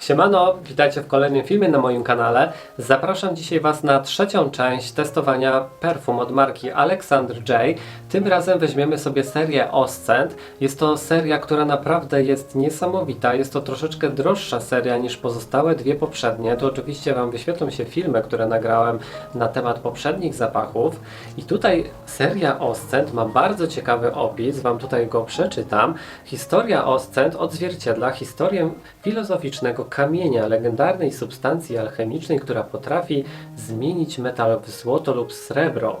Siemano, witajcie w kolejnym filmie na moim kanale. Zapraszam dzisiaj Was na trzecią część testowania perfum od marki Alexander J. Tym razem weźmiemy sobie serię Oscent. Jest to seria, która naprawdę jest niesamowita. Jest to troszeczkę droższa seria niż pozostałe dwie poprzednie. Tu oczywiście Wam wyświetlą się filmy, które nagrałem na temat poprzednich zapachów. I tutaj seria Oscent ma bardzo ciekawy opis, Wam tutaj go przeczytam. Historia Oscent odzwierciedla historię filozoficznego kamienia, legendarnej substancji alchemicznej, która potrafi zmienić metal w złoto lub srebro.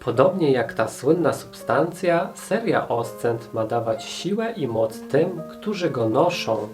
Podobnie jak ta słynna substancja, seria Oscent ma dawać siłę i moc tym, którzy go noszą.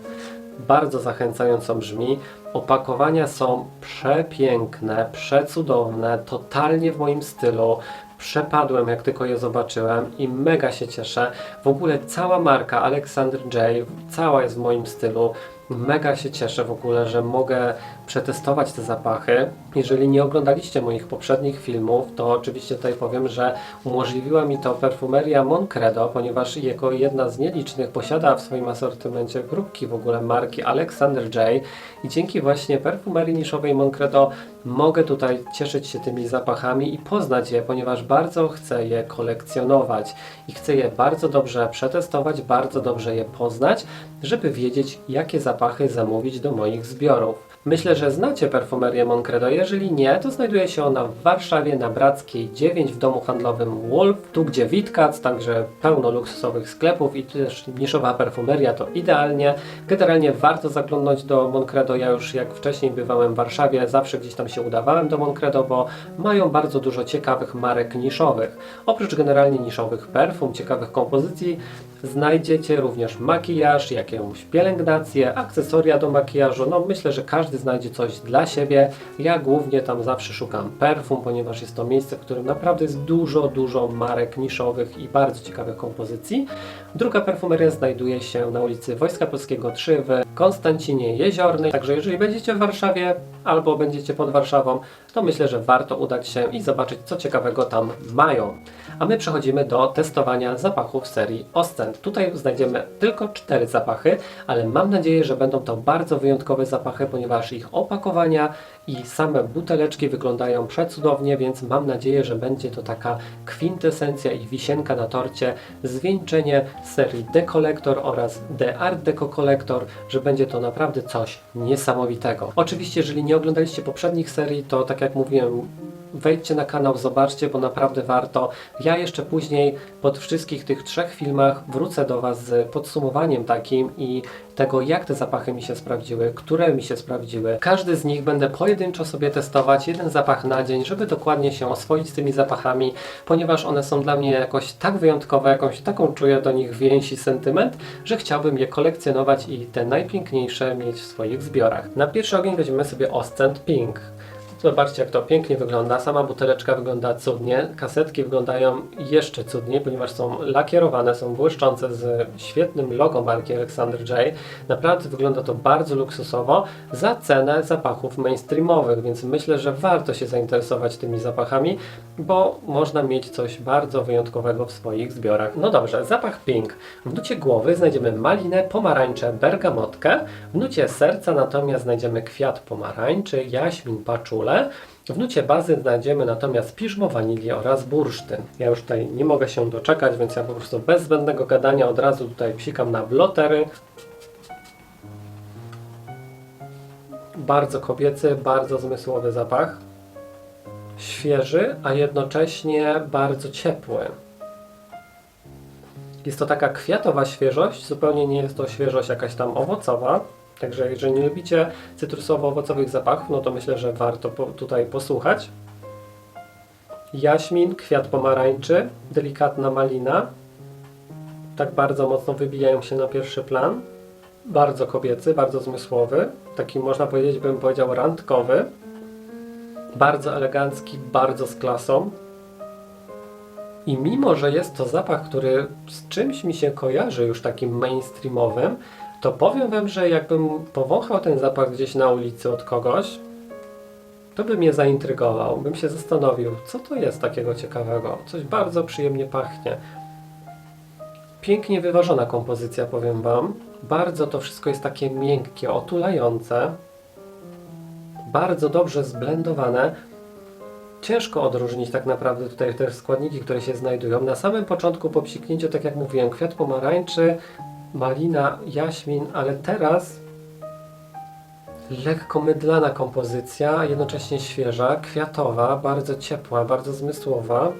Bardzo zachęcająco brzmi. Opakowania są przepiękne, przecudowne, totalnie w moim stylu. Przepadłem, jak tylko je zobaczyłem i mega się cieszę. W ogóle cała marka Alexander J, cała jest w moim stylu. Mega się cieszę w ogóle, że mogę przetestować te zapachy. Jeżeli nie oglądaliście moich poprzednich filmów, to oczywiście tutaj powiem, że umożliwiła mi to perfumeria Moncredo, ponieważ jako jedna z nielicznych posiada w swoim asortymencie próbki w ogóle marki Alexander J. I dzięki właśnie perfumerii niszowej Moncredo mogę tutaj cieszyć się tymi zapachami i poznać je, ponieważ bardzo chcę je kolekcjonować i chcę je bardzo dobrze przetestować, bardzo dobrze je poznać, żeby wiedzieć, jakie zapachy zamówić do moich zbiorów. Myślę, że znacie perfumerię Moncredo. Jeżeli nie, to znajduje się ona w Warszawie na Brackiej 9 w domu handlowym Wolf, tu gdzie Witkac, także pełno luksusowych sklepów i też niszowa perfumeria to idealnie. Generalnie warto zaglądnąć do Moncredo. Ja już jak wcześniej bywałem w Warszawie, zawsze gdzieś tam się udawałem do Moncredo, bo mają bardzo dużo ciekawych marek niszowych. Oprócz generalnie niszowych perfum, ciekawych kompozycji, znajdziecie również makijaż, jakąś pielęgnację, akcesoria do makijażu. No myślę, że każdy znajdzie coś dla siebie. Ja głównie tam zawsze szukam perfum, ponieważ jest to miejsce, w którym naprawdę jest dużo, dużo marek niszowych i bardzo ciekawych kompozycji. Druga perfumeria znajduje się na ulicy Wojska Polskiego 3 w Konstancinie Jeziornej. Także jeżeli będziecie w Warszawie albo będziecie pod Warszawą, to myślę, że warto udać się i zobaczyć, co ciekawego tam mają. A my przechodzimy do testowania zapachów serii Oscent. Tutaj znajdziemy tylko cztery zapachy, ale mam nadzieję, że będą to bardzo wyjątkowe zapachy, ponieważ ich opakowania i same buteleczki wyglądają przecudownie, więc mam nadzieję, że będzie to taka kwintesencja i wisienka na torcie, zwieńczenie serii The Collector oraz The Art Deco Collector, że będzie to naprawdę coś niesamowitego. Oczywiście, jeżeli nie oglądaliście poprzednich serii, to tak jak mówiłem, wejdźcie na kanał, zobaczcie, bo naprawdę warto. Ja jeszcze później po wszystkich tych trzech filmach wrócę do Was z podsumowaniem takim i tego, jak te zapachy mi się sprawdziły, które mi się sprawdziły. Każdy z nich będę pojedynczo sobie testować, jeden zapach na dzień, żeby dokładnie się oswoić z tymi zapachami, ponieważ one są dla mnie jakoś tak wyjątkowe, jakąś taką czuję do nich więź i sentyment, że chciałbym je kolekcjonować i te najpiękniejsze mieć w swoich zbiorach. Na pierwszy ogień weźmiemy sobie Oscent Pink. Zobaczcie jak to pięknie wygląda. Sama buteleczka wygląda cudnie. Kasetki wyglądają jeszcze cudniej, ponieważ są lakierowane, są błyszczące z świetnym logo marki Alexander J. Naprawdę wygląda to bardzo luksusowo za cenę zapachów mainstreamowych, więc myślę, że warto się zainteresować tymi zapachami, bo można mieć coś bardzo wyjątkowego w swoich zbiorach. No dobrze, zapach pink. W nucie głowy znajdziemy malinę, pomarańczę, bergamotkę. W nucie serca natomiast znajdziemy kwiat pomarańczy, jaśmin, paczulę. W nucie bazy znajdziemy natomiast piżmo, wanilię oraz bursztyn. Ja już tutaj nie mogę się doczekać, więc ja po prostu bez zbędnego gadania od razu tutaj psikam na blotery. Bardzo kobiecy, bardzo zmysłowy zapach. Świeży, a jednocześnie bardzo ciepły. Jest to taka kwiatowa świeżość, zupełnie nie jest to świeżość jakaś tam owocowa. Także jeżeli nie lubicie cytrusowo-owocowych zapachów, no to myślę, że warto po, tutaj posłuchać. Jaśmin, kwiat pomarańczy, delikatna malina. Tak bardzo mocno wybijają się na pierwszy plan. Bardzo kobiecy, bardzo zmysłowy. Taki można powiedzieć, bym powiedział randkowy. Bardzo elegancki, bardzo z klasą. I mimo, że jest to zapach, który z czymś mi się kojarzy już takim mainstreamowym, to powiem Wam, że jakbym powąchał ten zapach gdzieś na ulicy od kogoś, to by mnie zaintrygował, bym się zastanowił, co to jest takiego ciekawego. Coś bardzo przyjemnie pachnie. Pięknie wyważona kompozycja, powiem Wam. Bardzo to wszystko jest takie miękkie, otulające. Bardzo dobrze zblendowane. Ciężko odróżnić tak naprawdę tutaj te składniki, które się znajdują. Na samym początku po psiknięciu, tak jak mówiłem, kwiat pomarańczy, malina, jaśmin, ale teraz lekko mydlana kompozycja, jednocześnie świeża, kwiatowa, bardzo ciepła, bardzo zmysłowa.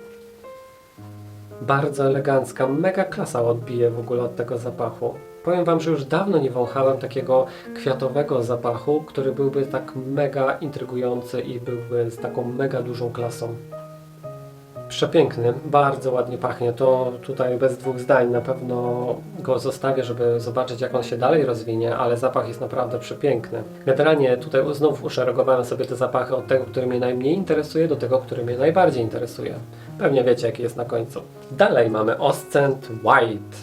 Bardzo elegancka, mega klasa odbije w ogóle od tego zapachu. Powiem Wam, że już dawno nie wąchałem takiego kwiatowego zapachu, który byłby tak mega intrygujący i byłby z taką mega dużą klasą. Przepiękny, bardzo ładnie pachnie. To tutaj bez dwóch zdań na pewno go zostawię, żeby zobaczyć jak on się dalej rozwinie, ale zapach jest naprawdę przepiękny. Generalnie tutaj znów uszeregowałem sobie te zapachy od tego, który mnie najmniej interesuje, do tego, który mnie najbardziej interesuje. Pewnie wiecie jaki jest na końcu. Dalej mamy Oscent White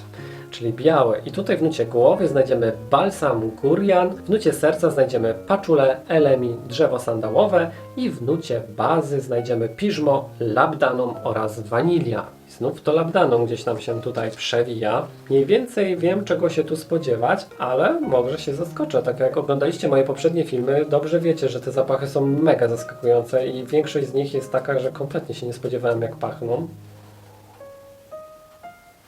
czyli białe. I tutaj w nucie głowy znajdziemy balsam gurian, w nucie serca znajdziemy paczule, elemi, drzewo sandałowe i w nucie bazy znajdziemy piżmo, labdanum oraz wanilia. Znów to labdanum gdzieś nam się tutaj przewija. Mniej więcej wiem czego się tu spodziewać, ale może się zaskoczę. Tak jak oglądaliście moje poprzednie filmy, dobrze wiecie, że te zapachy są mega zaskakujące i większość z nich jest taka, że kompletnie się nie spodziewałem jak pachną.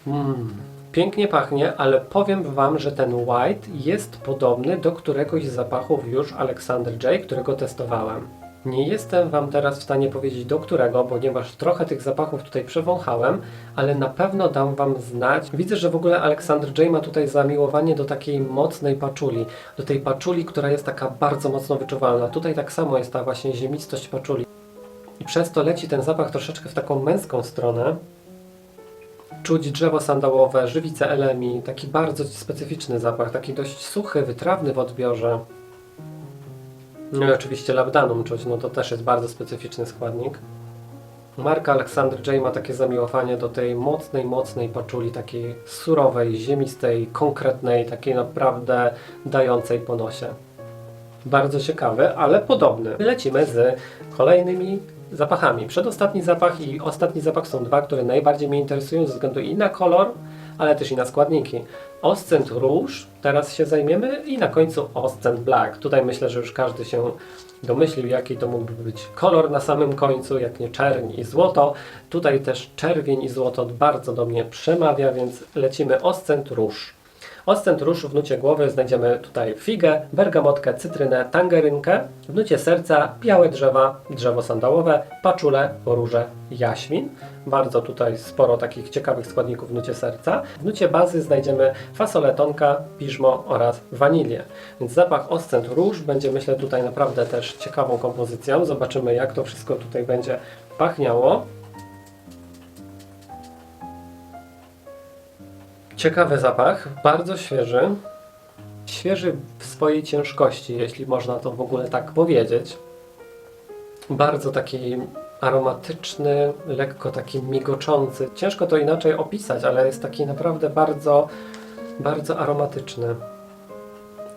Mm. Pięknie pachnie, ale powiem Wam, że ten white jest podobny do któregoś z zapachów już Alexander J, którego testowałem. Nie jestem Wam teraz w stanie powiedzieć do którego, ponieważ trochę tych zapachów tutaj przewąchałem, ale na pewno dam Wam znać. Widzę, że w ogóle Alexander J ma tutaj zamiłowanie do takiej mocnej paczuli, do tej paczuli, która jest taka bardzo mocno wyczuwalna. Tutaj tak samo jest ta właśnie ziemistość paczuli. I przez to leci ten zapach troszeczkę w taką męską stronę. Czuć drzewo sandałowe, żywice elemi, taki bardzo specyficzny zapach, taki dość suchy, wytrawny w odbiorze. No i oczywiście labdanum czuć, no to też jest bardzo specyficzny składnik. Marka Alexander J ma takie zamiłowanie do tej mocnej, mocnej paczuli, takiej surowej, ziemistej, konkretnej, takiej naprawdę dającej po nosie. Bardzo ciekawy, ale podobny. Lecimy z kolejnymi zapachami. Przedostatni zapach i ostatni zapach są dwa, które najbardziej mnie interesują ze względu i na kolor, ale też i na składniki. Oscent Rouge, teraz się zajmiemy i na końcu Oscent Black. Tutaj myślę, że już każdy się domyślił, jaki to mógłby być kolor na samym końcu, jak nie czerń i złoto. Tutaj też czerwień i złoto bardzo do mnie przemawia, więc lecimy Oscent Rouge. Oscent róż w nucie głowy znajdziemy tutaj figę, bergamotkę, cytrynę, tangerynkę. W nucie serca białe drzewa, drzewo sandałowe, paczule, róże, jaśmin. Bardzo tutaj sporo takich ciekawych składników w nucie serca. W nucie bazy znajdziemy fasolę tonka, piżmo oraz wanilię. Więc zapach Oscent róż będzie myślę tutaj naprawdę też ciekawą kompozycją. Zobaczymy jak to wszystko tutaj będzie pachniało. Ciekawy zapach, bardzo świeży. Świeży w swojej ciężkości, jeśli można to w ogóle tak powiedzieć. Bardzo taki aromatyczny, lekko taki migoczący. Ciężko to inaczej opisać, ale jest taki naprawdę bardzo, bardzo aromatyczny.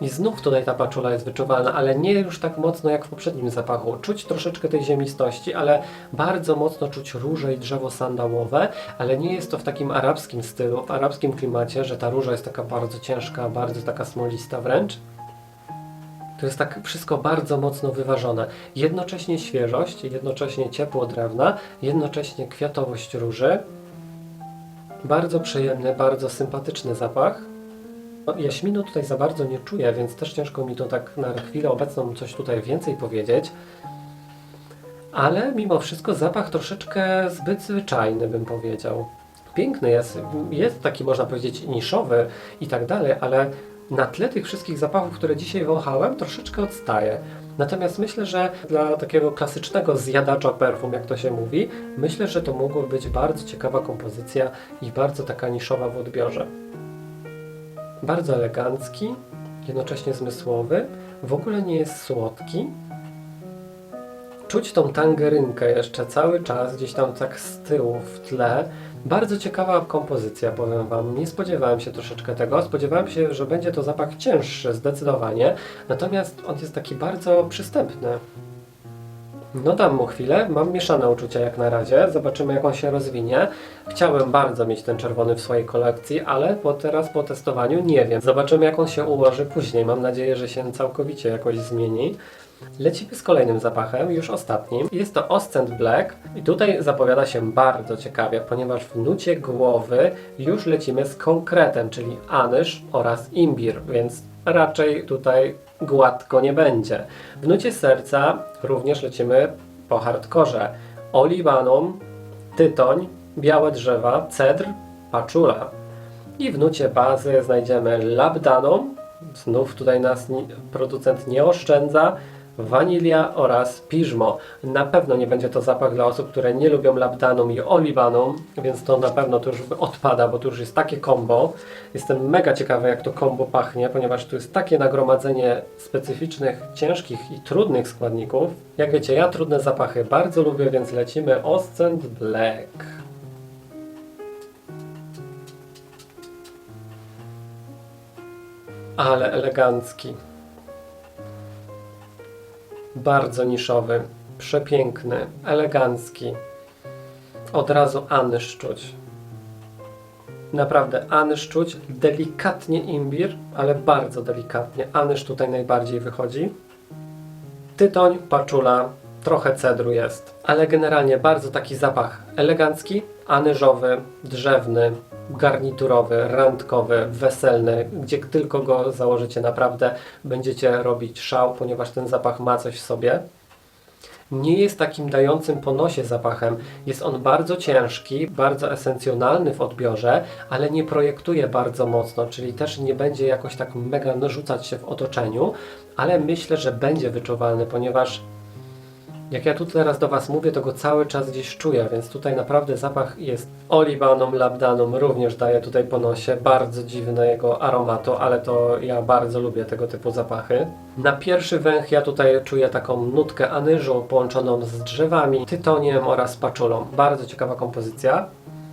I znów tutaj ta paczula jest wyczuwalna, ale nie już tak mocno jak w poprzednim zapachu. Czuć troszeczkę tej ziemistości, ale bardzo mocno czuć róże i drzewo sandałowe, ale nie jest to w takim arabskim stylu, w arabskim klimacie, że ta róża jest taka bardzo ciężka, bardzo taka smolista wręcz. To jest tak wszystko bardzo mocno wyważone. Jednocześnie świeżość, jednocześnie ciepło drewna, jednocześnie kwiatowość róży. Bardzo przyjemny, bardzo sympatyczny zapach. Jaśminu tutaj za bardzo nie czuję, więc też ciężko mi to tak na chwilę obecną coś tutaj więcej powiedzieć. Ale mimo wszystko zapach troszeczkę zbyt zwyczajny bym powiedział. Piękny jest, jest taki można powiedzieć niszowy i tak dalej, ale na tle tych wszystkich zapachów, które dzisiaj wąchałem, troszeczkę odstaje. Natomiast myślę, że dla takiego klasycznego zjadacza perfum, jak to się mówi, myślę, że to mogła być bardzo ciekawa kompozycja i bardzo taka niszowa w odbiorze bardzo elegancki, jednocześnie zmysłowy, w ogóle nie jest słodki. Czuć tą tangerynkę jeszcze cały czas, gdzieś tam tak z tyłu w tle. Bardzo ciekawa kompozycja, powiem Wam. Nie spodziewałem się troszeczkę tego. Spodziewałem się, że będzie to zapach cięższy, zdecydowanie. Natomiast on jest taki bardzo przystępny. No dam mu chwilę, mam mieszane uczucia jak na razie, zobaczymy jak on się rozwinie. Chciałem bardzo mieć ten czerwony w swojej kolekcji, ale po teraz po testowaniu nie wiem. Zobaczymy jak on się ułoży później, mam nadzieję, że się całkowicie jakoś zmieni. Lecimy z kolejnym zapachem, już ostatnim. Jest to Oscent Black i tutaj zapowiada się bardzo ciekawie, ponieważ w nucie głowy już lecimy z konkretem, czyli anyż oraz imbir, więc raczej tutaj gładko nie będzie. W nucie serca również lecimy po hardkorze. Olibanum, tytoń, białe drzewa, cedr, paczula. I w nucie bazy znajdziemy labdanum, znów tutaj nas producent nie oszczędza, wanilia oraz piżmo. Na pewno nie będzie to zapach dla osób, które nie lubią labdanum i olibanum, więc to na pewno to już odpada, bo tu już jest takie kombo. Jestem mega ciekawy jak to kombo pachnie, ponieważ tu jest takie nagromadzenie specyficznych, ciężkich i trudnych składników. Jak wiecie, ja trudne zapachy bardzo lubię, więc lecimy Oscent Black. Ale elegancki. Bardzo niszowy, przepiękny, elegancki. Od razu anyż czuć. Naprawdę anyż czuć, delikatnie imbir, ale bardzo delikatnie. Anyż tutaj najbardziej wychodzi. Tytoń, paczula, trochę cedru jest, ale generalnie bardzo taki zapach elegancki, anyżowy, drzewny, garniturowy, randkowy, weselny, gdzie tylko go założycie naprawdę będziecie robić szał, ponieważ ten zapach ma coś w sobie. Nie jest takim dającym po nosie zapachem. Jest on bardzo ciężki, bardzo esencjonalny w odbiorze, ale nie projektuje bardzo mocno, czyli też nie będzie jakoś tak mega narzucać się w otoczeniu, ale myślę, że będzie wyczuwalny, ponieważ jak ja tu teraz do Was mówię, to go cały czas gdzieś czuję, więc tutaj naprawdę zapach jest olibanom, labdanum, również daje tutaj po nosie, bardzo dziwne jego aromatu, ale to ja bardzo lubię tego typu zapachy. Na pierwszy węch ja tutaj czuję taką nutkę anyżu połączoną z drzewami, tytoniem oraz paczulą. Bardzo ciekawa kompozycja.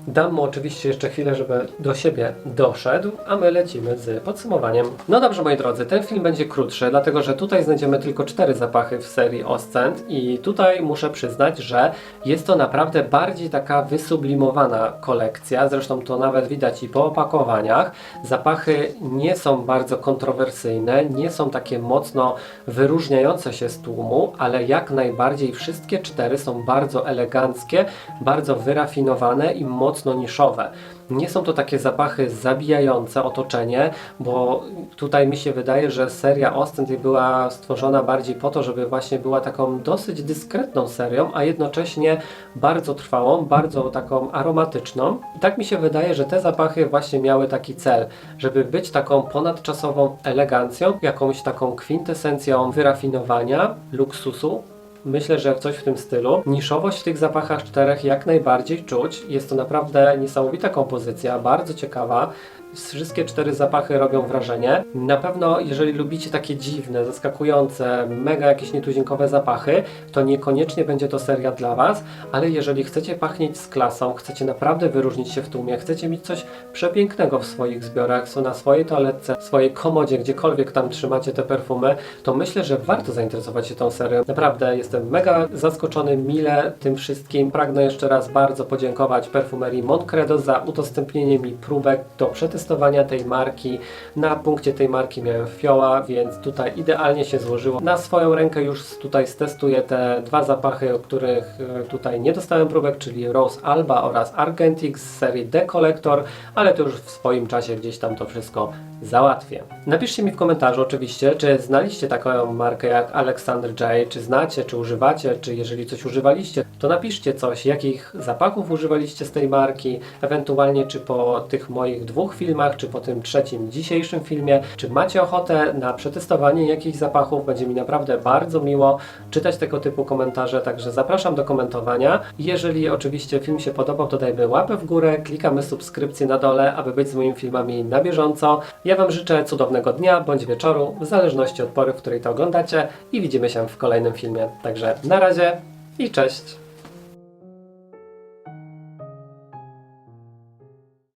Dam mu oczywiście jeszcze chwilę, żeby do siebie doszedł, a my lecimy z podsumowaniem. No dobrze, moi drodzy, ten film będzie krótszy, dlatego że tutaj znajdziemy tylko cztery zapachy w serii Oscent i tutaj muszę przyznać, że jest to naprawdę bardziej taka wysublimowana kolekcja, zresztą to nawet widać i po opakowaniach. Zapachy nie są bardzo kontrowersyjne, nie są takie mocno wyróżniające się z tłumu, ale jak najbardziej wszystkie cztery są bardzo eleganckie, bardzo wyrafinowane i mocno niszowe. Nie są to takie zapachy zabijające otoczenie, bo tutaj mi się wydaje, że seria Ostent była stworzona bardziej po to, żeby właśnie była taką dosyć dyskretną serią, a jednocześnie bardzo trwałą, bardzo taką aromatyczną. I tak mi się wydaje, że te zapachy właśnie miały taki cel, żeby być taką ponadczasową elegancją, jakąś taką kwintesencją wyrafinowania, luksusu, Myślę, że coś w tym stylu. Niszowość w tych zapachach czterech jak najbardziej czuć. Jest to naprawdę niesamowita kompozycja, bardzo ciekawa. Wszystkie cztery zapachy robią wrażenie. Na pewno, jeżeli lubicie takie dziwne, zaskakujące, mega jakieś nietuzinkowe zapachy, to niekoniecznie będzie to seria dla Was, ale jeżeli chcecie pachnieć z klasą, chcecie naprawdę wyróżnić się w tłumie, chcecie mieć coś przepięknego w swoich zbiorach, są na swojej toaletce, swojej komodzie, gdziekolwiek tam trzymacie te perfumy, to myślę, że warto zainteresować się tą serią. Naprawdę jestem mega zaskoczony, mile tym wszystkim. Pragnę jeszcze raz bardzo podziękować perfumerii Moncredo za udostępnienie mi próbek do przetestowania tej marki. Na punkcie tej marki miałem fioła, więc tutaj idealnie się złożyło. Na swoją rękę już tutaj stestuję te dwa zapachy, o których e, tutaj nie dostałem próbek, czyli Rose Alba oraz Argentix z serii The Collector, ale to już w swoim czasie gdzieś tam to wszystko załatwię. Napiszcie mi w komentarzu oczywiście, czy znaliście taką markę jak Alexander J, czy znacie, czy używacie, czy jeżeli coś używaliście, to napiszcie coś, jakich zapachów używaliście z tej marki, ewentualnie czy po tych moich dwóch filmach, czy po tym trzecim dzisiejszym filmie, czy macie ochotę na przetestowanie jakichś zapachów, będzie mi naprawdę bardzo miło czytać tego typu komentarze, także zapraszam do komentowania. Jeżeli oczywiście film się podobał, to dajmy łapę w górę, klikamy subskrypcję na dole, aby być z moimi filmami na bieżąco. Ja Wam życzę cudownego dnia bądź wieczoru, w zależności od pory, w której to oglądacie i widzimy się w kolejnym filmie. Także na razie i cześć!